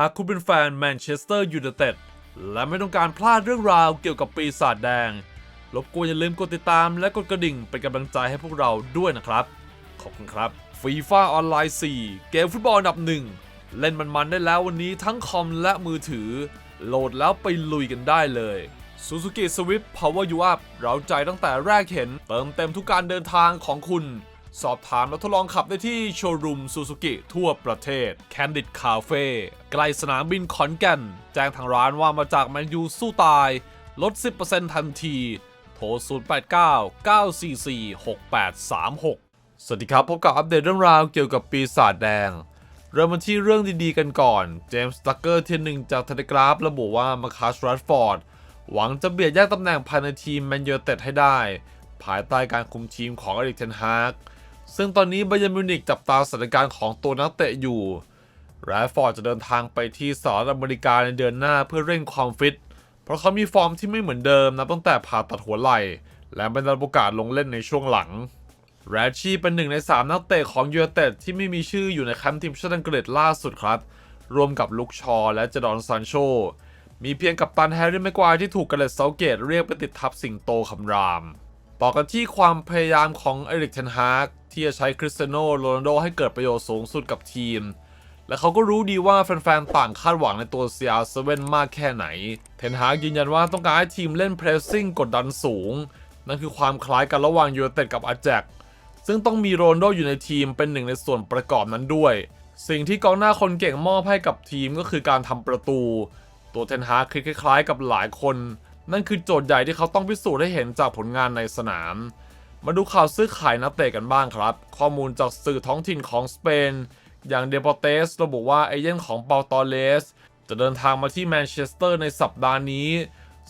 หากคุณเป็นแฟนแมนเชสเตอร์ยูไนเต็ดและไม่ต้องการพลาดเรื่องราวเกี่ยวกับปีศาจแดง รบกวนอย่าลืมกดติดตามและกดกระดิ่งเป็นกำลังใจให้พวกเราด้วยนะครับ ขอบคุณครับฟีฟ่าออนไลน์ 4 เกมฟุตบอลอันดับหนึ่งเล่นมันๆได้แล้ววันนี้ทั้งคอมและมือถือ โหลดแล้วไปลุยกันได้เลย Suzuki Swift Power You Up เราใจตั้งแต่แรกเห็น เติมเต็มทุกการเดินทางของคุณ สอบถามและทดลองขับได้ที่โชว์รูม Suzuki ทั่วประเทศ Candid Cafe ใกล้สนามบินขอนแก่น แจ้งทางร้านว่ามาจากแมนยูสู้ตาย ลด 10%ทันที โทร 089 944 6836 สวัสดีครับ พบกับอัปเดตเรื่องราวเกี่ยวกับปีศาจแดง เริ่มมาที่เรื่องดีๆกันก่อน เจมส์ตักเกอร์ที่หนึ่งจากเทเลกราฟระบุว่ามาคัสรัตฟอร์ดหวังจะเบียดแย่งตำแหน่งภายในทีมแมนยูเต็ดให้ได้ ภายใต้การคุมทีมของอริกเทนฮาก ซึ่งตอนนี้บาเยนมิวนิกจับตาสถานการณ์ของตัวนักเตะอยู่แรดฟอร์ดจะเดินทางไปที่สหรัฐอเมริกาในเดือนหน้าเพื่อเร่งความฟิต เพราะเขามีฟอร์มที่ไม่เหมือนเดิมนับตั้งแต่ผ่าตัดหัวไหล่ และไม่ได้รับโอกาสลงเล่นในช่วงหลังแรดชีเป็นหนึ่งใน 3 นักเตะของยูไนเต็ดที่ไม่มีชื่ออยู่ในแคมป์ทีมชาติอังกฤษล่าสุดครับ รวมกับลุกชอและเจดอนซานโช มีเพียงกับตันแฮร์รี่แม็กควายที่ถูกกระเลตเซาเกตเรียกไปติดทับสิงโตคำราม ต่อกันที่ความพยายามของเอริกเทนฮากที่จะใช้คริสเตียโนโรนัลโดให้เกิดประโยชน์สูงสุดกับทีม และเขาก็รู้ดีว่าแฟนๆ ต่างคาดหวังในตัว CR7 มากแค่ไหน เทนฮากยืนยันว่าต้องการให้ทีมเล่นเพรสซิ่งกดดันสูง นั่นคือความคล้ายกันระหว่างยูเต็ดกับอาแจกซึ่งต้องมีโรนลโดอยู่ในทีมเป็นหนึ่งในส่วนประกอบนั้นด้วย สิ่งที่กองหน้าคนเก่งมอบให้กับทีมก็คือการทำประตู ตัวเทนฮากคิดคล้ายๆกับหลายคน นั่นคือโจทย์ใหญ่ที่เขาต้องพิสูจน์ให้เห็นจากผลงานในสนาม มาดูข่าวซื้อขายนักเตะกันบ้างครับ ข้อมูลจากสื่อท้องถิ่นของสเปน อย่างเดปอเตสระบุว่าเอเย่นของเปาตอเลส จะเดินทางมาที่แมนเชสเตอร์ในสัปดาห์นี้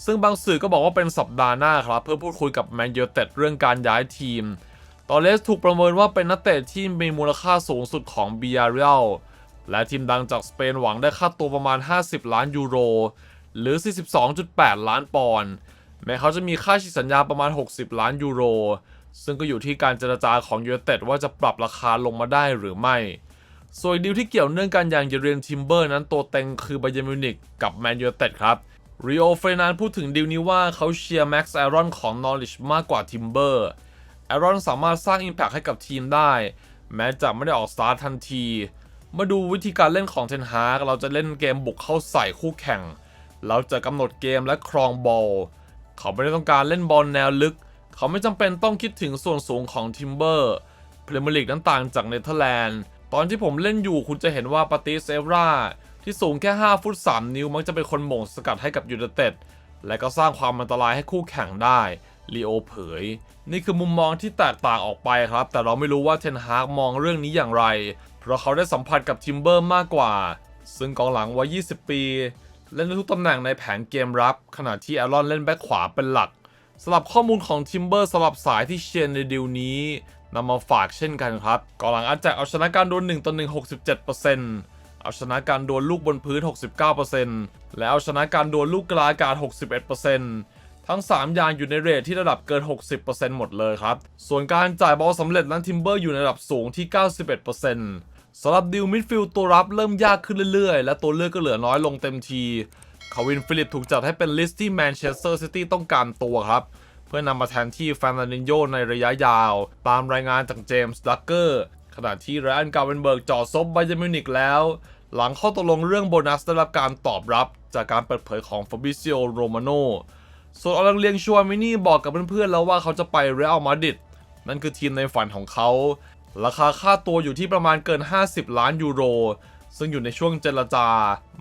ซึ่งบางสื่อก็บอกว่าเป็นสัปดาห์หน้าครับ เพื่อพูดคุยกับแมนยูเต็ดเรื่องการย้ายทีม ตอเลสถูกประเมินว่าเป็นนักเตะที่มีมูลค่าสูงสุดของบียาเรลและทีมดังจากสเปนหวังได้ค่าตัวประมาณ 50 ล้านยูโร หรือ 42.8 ล้านปอนด์แม้เขาจะมีค่าฉีกสัญญาประมาณ 60 ล้านยูโร ซึ่งก็อยู่ที่การเจรจาของยูไนเต็ดว่าจะปรับราคาลงมาได้หรือไม่ ส่วนดีลที่เกี่ยวเนื่องกันอย่างเยเรียนทิมเบอร์นั้นตัวเต็งคือไบเยมิวนิกกับแมนยูเต็ดครับริโอเฟรนันพูดถึงดีลนี้ว่าเขาเชียร์แม็กซ์แอรอนของนอริชมากกว่าทิมเบอร์แอรอนสามารถสร้าง Impact ให้กับทีมได้ แม้จะไม่ได้ออกสตาร์ททันที มาดูวิธีการเล่นของเทนฮาร์กเราจะเล่นเกมบุกเข้าใส่คู่แข่ง เราจะกำหนดเกมและครองบอล เขาไม่ได้ต้องการเล่นบอลแนวลึก เขาไม่จำเป็นต้องคิดถึงส่วนสูงของทิมเบอร์พรีเมียร์ลีกนั้นต่างจากเนเธอร์แลนด์ ตอนที่ผมเล่นอยู่คุณจะเห็นว่าปาติสเอฟราที่สูงแค่ 5 ฟุต 3 นิ้วมักจะเป็นคนหม่งสกัดให้กับยูไนเต็ด และก็สร้างความอันตรายให้คู่แข่งได้ลีโอเผย นี่คือมุมมองที่แตกต่างออกไปครับ แต่เราไม่รู้ว่าเทนฮากมองเรื่องนี้อย่างไร เพราะเขาได้สัมผัสกับทิมเบอร์มากกว่า ซึ่งกองหลังวัย 20 ปี เล่นได้ทุกตำแหน่งในแผนเกมรับ ขณะที่แอรอนเล่นแบ็คขวาเป็นหลักสำหรับข้อมูลของทิมเบอร์สำหรับสายที่เชียร์ในดิวนี้นำมาฝากเช่นกันครับก่องหลังอาจจะเอาชนะการดวล1ต่อ1 67%เอาชนะการดวลลูกบนพื้น 69%และเอาชนะการดวลลูกกลางอากาศ 61%ทั้ง 3 อย่างอยู่ในเรทที่ระดับเกิน 60%หมดเลยครับ ส่วนการจ่ายบอลสำเร็จนั้นทิมเบอร์อยู่ในระดับสูงที่ 91% สำหรับดิวมิดฟิลด์ตัวรับเริ่มยากขึ้นเรื่อยๆ และตัวเลือกก็เหลือน้อยลงเต็มทีคาวินฟิลิปถูกจัดให้เป็นลิสต์ที่แมนเชสเตอร์ซิตี้ต้องการตัวครับ เพื่อนำมาแทนที่แฟนนินโยในระยะยาว ตามรายงานจากเจมส์ดักเกอร์ขณะที่ไรอันกาเวนเบิร์กจอดซบไบเยมิวนิกแล้ว หลังเข้าตกลงเรื่องโบนัสได้รับการตอบรับจากการเปิดเผยของฟาบิซิโอโรมาโนส่วนอลังเลียงชัวมินี่บอกกับเพื่อนๆแล้วว่าเขาจะไปเรอัลมาดริดนั่นคือทีมในฝันของเขา ราคาค่าตัวอยู่ที่ประมาณเกิน 50 ล้านยูโร ซึ่งอยู่ในช่วงเจรจา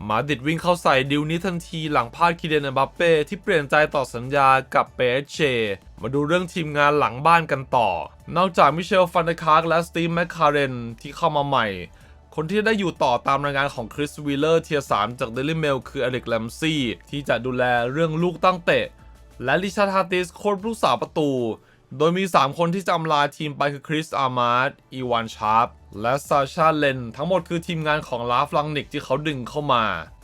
มาดิดวิ่งเข้าใส่ดิวนี้ทันทีหลังพลาดคิเดนเบัปเป้ที่เปลี่ยนใจต่อสัญญากับเปเชมาดูเรื่องทีมงานหลังบ้านกันต่อ นอกจากมิเชลฟันเดคาร์กและสตีฟแมคคาเรนที่เข้ามาใหม่ คนที่ได้อยู่ต่อตามรายงานของคริสวีเลอร์เทียสามจากเดลิเมลคืออล็กแลมซี่ที่จะดูแลเรื่องลูกตั้งเตะ และลิชาร์ดฮาติสโค้ชผู้สาวประตู โดยมี 3 คนที่จะอำลาทีมไปคือคริสอาร์มาร์ดอีวานชาร์ปและซาชาเลน ทั้งหมดคือทีมงานของลาฟลังนิกที่เขาดึงเข้ามา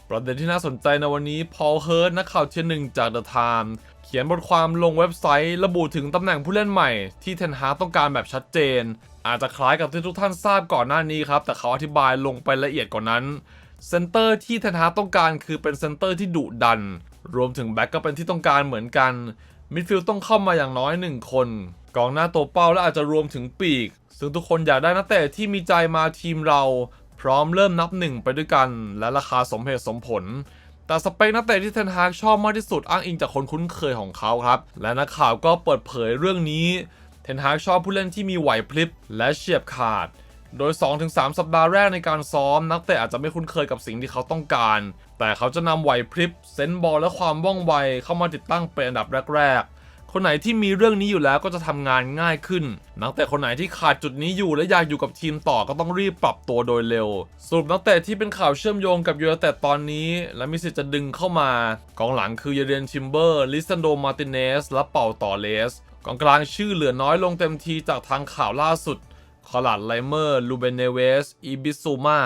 ประเด็นที่น่าสนใจในวันนี้ พอลเฮิร์ตนักข่าวเทียหนึ่งจากเดอะไทม์เขียนบทความลงเว็บไซต์ระบุถึงตำแหน่งผู้เล่นใหม่ที่เทนฮากต้องการแบบชัดเจน อาจจะคล้ายกับที่ทุกท่านทราบก่อนหน้านี้ครับ แต่เขาอธิบายลงไปละเอียดกว่านั้นเซนเตอร์ที่เทนฮากต้องการคือเป็นเซนเตอร์ที่ดุดัน รวมถึงแบ็กก็เป็นที่ต้องการเหมือนกัน มิดฟิลด์ต้องเข้ามาอย่างน้อยหนึ่งคน กองหน้าตัวเป้าและอาจจะรวมถึงปีก ซึ่งทุกคนอยากได้นักเตะที่มีใจมาทีมเรา พร้อมเริ่มนับหนึ่งไปด้วยกัน และราคาสมเหตุสมผลแต่สเปคนักเตะที่เทนฮากชอบมากที่สุดอ้างอิงจากคนคุ้นเคยของเขาครับ และนักข่าวก็เปิดเผยเรื่องนี้ เทนฮากชอบผู้เล่นที่มีไหวพริบและเฉียบขาด โดย 2-3 สัปดาห์แรกในการซ้อม นักเตะอาจจะไม่คุ้นเคยกับสิ่งที่เขาต้องการ แต่เขาจะนำไหวพริบเซนบอลและความว่องไวเข้ามาติดตั้งเป็นอันดับแรกๆ คนไหนที่มีเรื่องนี้อยู่แล้วก็จะทำงานง่ายขึ้น นักเตะคนไหนที่ขาดจุดนี้อยู่และอยากอยู่กับทีมต่อก็ต้องรีบปรับตัวโดยเร็ว สรุปนักเตะที่เป็นข่าวเชื่อมโยงกับยูไนเต็ดตอนนี้ และมีสิทธิ์จะดึงเข้ามากองหลังคือเยเดนทิมเบอร์ ลิซันโดมาร์ติเนสและเป่าต่อเลสกองกลางชื่อเหลือน้อยลงเต็มทีจากทางข่าวล่าสุด คอลัดไลเมอร์ลูเบเนเวสอีบิซูมา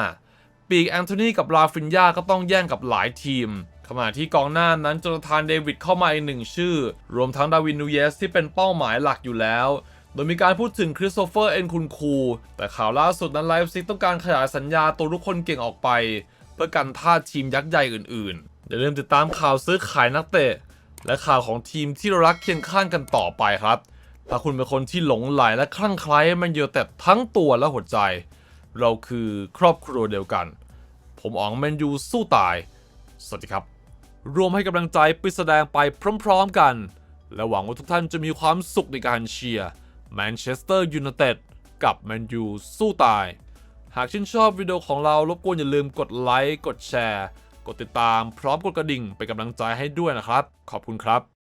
ปีกแอนโทนีกับราฟินยาก็ต้องแย่งกับหลายทีม ขณะที่กองหน้านั้นจนทานเดวิดเข้ามาอีกหนึ่งชื่อ รวมทั้งดาวินนูเยสที่เป็นเป้าหมายหลักอยู่แล้วโดยมีการพูดถึงคริสโตเฟอร์เอ็นคุนคู แต่ข่าวล่าสุดนั้นไลฟ์ซิกต้องการขยายสัญญาตัวทุกคนเก่งออกไป เพื่อกันท่าทีมยักษ์ใหญ่อื่นๆ อย่าลืมติดตามข่าวซื้อขายนักเตะ และข่าวของทีมที่เรารักเคียงข้างกันต่อไปครับ ถ้าคุณเป็นคนที่หลงไหลและคลั่งไคล้มันเยอะแต่ทั้งตัวและหัวใจ เราคือครอบครัวเดียวกัน ผมอ๋องแมนยูสู้ตาย สวัสดีครับ รวมให้กำลังใจไปแสดงไปพร้อมๆกัน และหวังว่าทุกท่านจะมีความสุขในการเชียร์แมนเชสเตอร์ยูไนเต็ดกับแมนยูสู้ตาย หากชื่นชอบวิดีโอของเรารบกวนอย่าลืมกดไลค์กดแชร์ กดติดตามพร้อมกดกระดิ่งเป็นกำลังใจให้ด้วยนะครับ ขอบคุณครับ